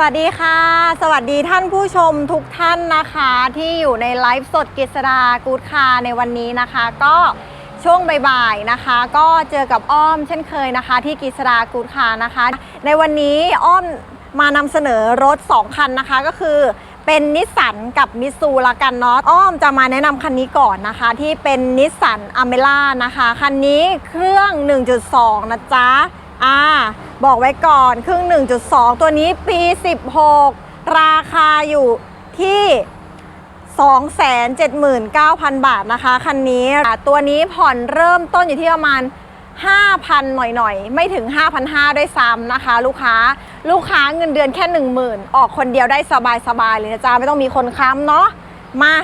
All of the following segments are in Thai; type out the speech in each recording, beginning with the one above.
สวัสดีค่ะ สวัสดีท่านผู้ชมทุกท่านนะคะ ที่อยู่ในไลฟ์สดกฤษดากูดคาในวันนี้นะคะ ก็ช่วงบ่ายๆนะคะ ก็เจอกับอ้อมเช่นเคยนะคะ ที่กฤษดากูดคานะคะ ในวันนี้อ้อมมานำเสนอรถ 2 คันนะคะก็คือเป็นนิสสันกับมิซูละกันเนาะอ้อมจะมาแนะนำคันนี้ก่อนนะคะ ที่เป็นนิสสันอเมล่านะคะ คันนี้เครื่อง 1.2 นะจ๊ะ อ่าบอกไว้ก่อนครึ่ง 1.2 ตัวนี้ปี 16 ราคาอยู่ที่ 279,000 บาทนะคะคันนี้ตัวนี้ผ่อนเริ่มต้นอยู่ที่ประมาณ 5,000 หน่อยๆ ไม่ถึง 5,500ด้วยซ้ำนะคะ ลูกค้าลูกค้าเงินเดือนแค่ 10,000 ออกคนเดียวได้สบายๆเลยนะจ๊ะ ไม่ต้องมีคนค้ำเนาะมา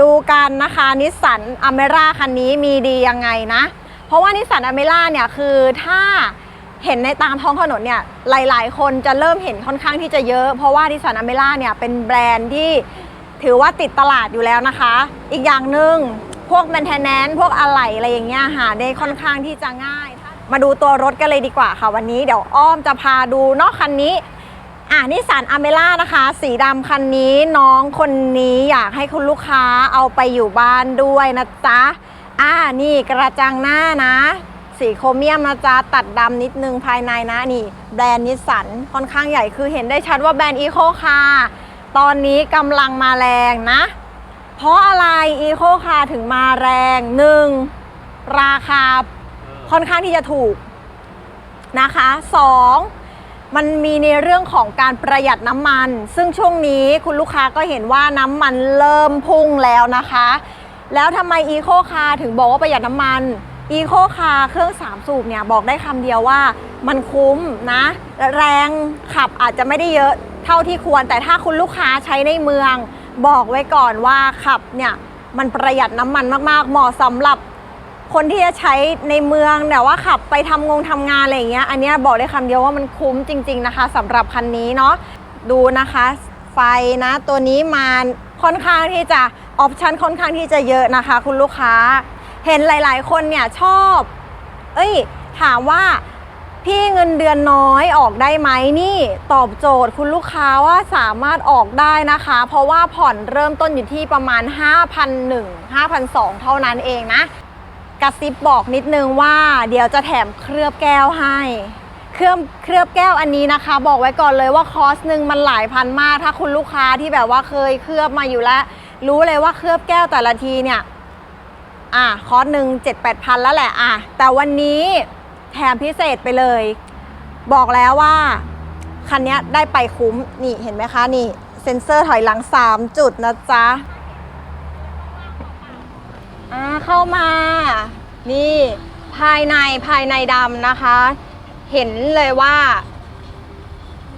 ดูกันนะคะนิสสันอเมร่าคันนี้มีดียังไงนะ เพราะว่านิสสันอเมร่าเนี่ยคือถ้า เห็นในตามท้องถนนเนี่ยหลาย ๆ คนจะเริ่มเห็นค่อนข้างที่จะเยอะ เพราะว่านิสันอเมร่าเนี่ยเป็นแบรนด์ที่ถือว่าติดตลาดอยู่แล้วนะคะ อีกอย่างหนึ่งพวกแมนเทนแนนพวกอะไหล่อะไรอย่างเงี้ยหาได้ค่อนข้างที่จะง่าย มาดูตัวรถกันเลยดีกว่าค่ะวันนี้เดี๋ยวอ้อมจะพาดูนอกคันนี้อ่านิสสันอเมล่านะคะ สีดำคันนี้น้องคนนี้อยากให้คุณลูกค้าเอาไปอยู่บ้านด้วยนะจ๊ะอ่านี่กระจังหน้านะ สีโครเมียมนะจ๊ะตัดดำนิดนึงภายในนะนี่ แบรนด์นิสสันค่อนข้างใหญ่คือเห็นได้ชัดว่าแบรนด์อีโคคาตอนนี้กำลังมาแรงนะ เพราะอะไรอีโคคาถึงมาแรงหนึ่งราคาค่อนข้างที่จะถูกนะคะสองมันมีในเรื่องของการประหยัดน้ำมัน ซึ่งช่วงนี้คุณลูกค้าก็เห็นว่าน้ำมันเริ่มพุ่งแล้วนะคะ แล้วทำไมอีโคคาถึงบอกว่าประหยัดน้ำมัน อีโคคาเครื่อง 3 สูบเนี่ยบอกได้คำเดียวว่ามันคุ้มนะ แรงขับอาจจะไม่ได้เยอะเท่าที่ควร แต่ถ้าคุณลูกค้าใช้ในเมือง บอกไว้ก่อนว่าขับเนี่ยมันประหยัดน้ำมันมากๆ เหมาะสำหรับคนที่จะใช้ในเมืองแต่ว่าขับไปทำงงทำงานอะไรอย่างเงี้ยอันนี้บอกได้คำเดียวว่ามันคุ้มจริง ๆนะคะสำหรับคันนี้เนาะดูนะคะ ไฟนะ ตัวนี้มาค่อนข้างที่จะออปชันค่อนข้างที่จะเยอะนะคะ คุณลูกค้า เห็นหลายๆ คนเนี่ยชอบ เอ้ย ถามว่าพี่เงินเดือนน้อยออกได้ไหมนี่ตอบโจทย์คุณลูกค้าว่าสามารถออกได้นะคะ เพราะว่าผ่อนเริ่มต้นอยู่ที่ประมาณ5,100 5,200เท่านั้นเองนะ กระซิบบอกนิดนึงว่า เดี๋ยวจะแถมเคลือบแก้วให้ เคลือบเคลือบแก้วอันนี้นะคะ บอกไว้ก่อนเลยว่าคอสหนึ่งมันหลายพันมาก ถ้าคุณลูกค้าที่แบบว่าเคยเคลือบมาอยู่แล้ว รู้เลยว่าเคลือบแก้วแต่ละทีเนี่ย อะคอร์สหนึ่งเจ็ดแปดพันแล้วแหละอะแต่วันนี้แถมพิเศษไปเลย บอกแล้วว่าคันนี้ได้ไปคุ้มนี่เห็นไหมคะนี่เซ็นเซอร์ถอยหลัง 3 จุดนะจ๊ะอ่าเข้ามา นี่ภายในภายในดำนะคะ เห็นเลยว่า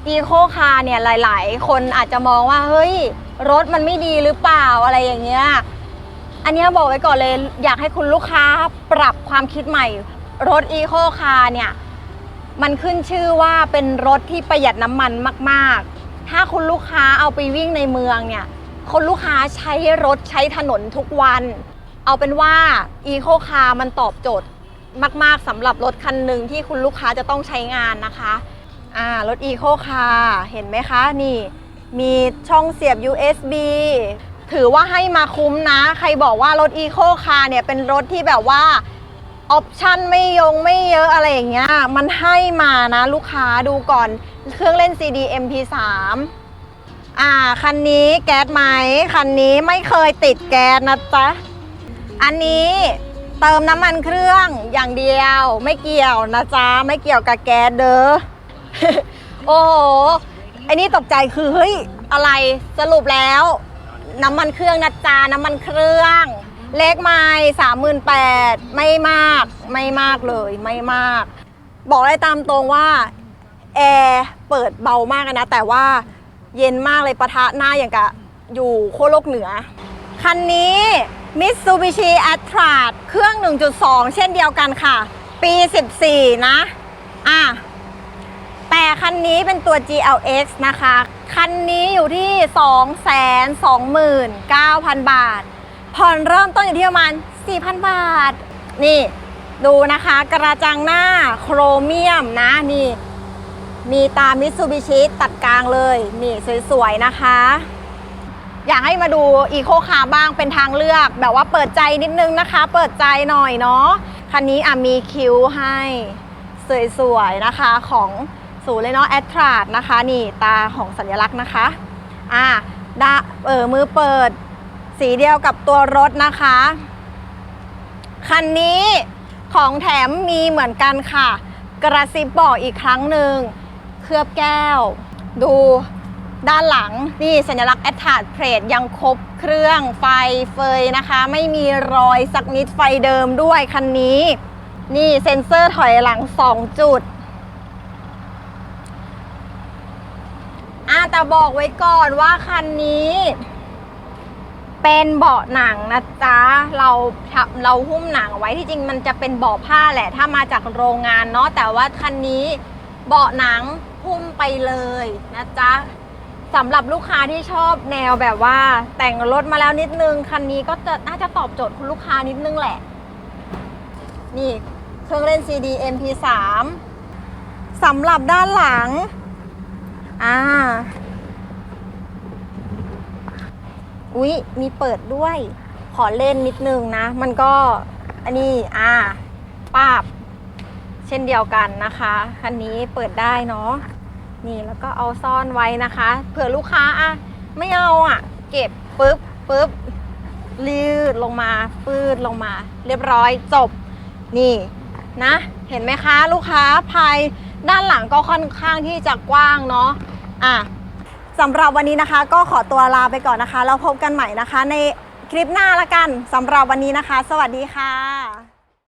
อีโคคาเนี่ยหลาย ๆ คนอาจจะมองว่า เฮ้ย รถมันไม่ดีหรือเปล่าอะไรอย่างเงี้ย อันนี้บอกไว้ก่อนเลย อยากให้คุณลูกค้าปรับความคิดใหม่ รถอีโคคาเนี่ย มันขึ้นชื่อว่าเป็นรถที่ประหยัดน้ำมันมาก ๆ ถ้าคุณลูกค้าเอาไปวิ่งในเมืองเนี่ยคนลูกค้าใช้รถใช้ถนนทุกวัน เอาเป็นว่าอีโคคามันตอบโจทย์มาก ๆสำหรับรถคันหนึ่งที่คุณลูกค้าจะต้องใช้งานนะคะอ่ารถอีโคคาเห็นไหมคะ นี่ มีช่องเสียบ USB ถือว่าให้มาคุ้มนะ ใครบอกว่ารถอีโคคาเนี่ยเป็นรถที่แบบว่าออปชั่นไม่ยงไม่เยอะอะไรอย่างเงี้ย มันให้มานะลูกค้าดูก่อนเครื่องเล่น CD MP3 อ่า คันนี้แก๊สไหม คันนี้ไม่เคยติดแก๊สนะจ๊ะ อันนี้เติมน้ำมันเครื่องอย่างเดียวไม่เกี่ยวนะจ๊ะ ไม่เกี่ยวกับแก๊สเด้อ โอ้โหไอ้นี่ตกใจคือเฮ้ยอะไรสรุปแล้ว น้ำมันเครื่องนะจ๊ะน้ำมันเครื่อง เลขไม้สามหมื่นแปดไม่มากไม่มากเลยไม่มาก บอกได้ตามตรงว่าแอร์เปิดเบามากนะ แต่ว่าเย็นมากเลยประทะหน้าอย่างกับอยู่โคโลกเหนือ คันนี้ Mitsubishi a t r a เครื่อง 1.2 เช่นเดียวกันค่ะ ปี 14 นะ อะ คันนี้เป็นตัว GLX นะคะ คันนี้อยู่ที่ 229,000 บาท ผ่อนเริ่มต้นอยู่ที่ประมาณ 4,000 บาท นี่ดูนะคะกระจังหน้าโครเมียมนะนี่ มีตามิตซูบิชิตัดกลางเลย นี่สวยๆนะคะ อยากให้มาดูอีโคคาร์บ้างเป็นทางเลือก แบบว่าเปิดใจนิดนึงนะคะ เปิดใจหน่อยเนาะคันนี้อะมีคิ้วให้ สวยๆนะคะของ ศูนย์เลยเนาะแอตราดนะคะนี่ตาของสัญลักษณ์นะคะอะดาเออมือเปิด สีเดียวกับตัวรถนะคะ คันนี้ของแถมมีเหมือนกันค่ะ กระซิบบอกอีกครั้งหนึ่งเคลือบแก้ว ดูด้านหลังนี่สัญลักษณ์แอ t ท a ดเพลทยังครบเครื่องไฟเฟยนะคะ ไม่มีรอยสักนิดไฟเดิมด้วยคันนี้ นี่เซ็นเซอร์ถอยหลัง 2 จุด แต่บอกไว้ก่อนว่าคันนี้ เป็นเบาะหนังนะจ๊ะ เราทำเราหุ้มหนังไว้ที่จริงมันจะเป็นเบาะผ้าแหละ ถ้ามาจากโรงงานเนาะแต่ว่าคันนี้เบาะหนังหุ้มไปเลยนะจ๊ะสำหรับลูกค้าที่ชอบแนวแบบว่า แต่งรถมาแล้วนิดนึง คันนี้ก็จะน่าจะตอบโจทย์คุณลูกค้านิดนึงแหละ นี่เครื่องเล่น CD MP3 สำหรับด้านหลัง อ่า อุ๊ย มีเปิดด้วย ขอเล่นนิดนึงนะ มันก็ อันนี้ อ่าป้าบ เช่นเดียวกันนะคะ คันนี้เปิดได้เนาะ นี่แล้วก็เอาซ่อนไว้นะคะ เผื่อลูกค้าอะ ไม่เอาอะ เก็บปุ๊บปุ๊บลืดลงมา ปืดลงมา เรียบร้อยจบ นี่นะ เห็นไหมคะ ลูกค้าภายด้านหลังก็ค่อนข้างที่จะกว้างเนาะ อะสำหรับวันนี้นะคะ ก็ขอตัวลาไปก่อนนะคะ แล้วพบกันใหม่นะคะ ในคลิปหน้าละกันสำหรับวันนี้นะคะ สวัสดีค่ะ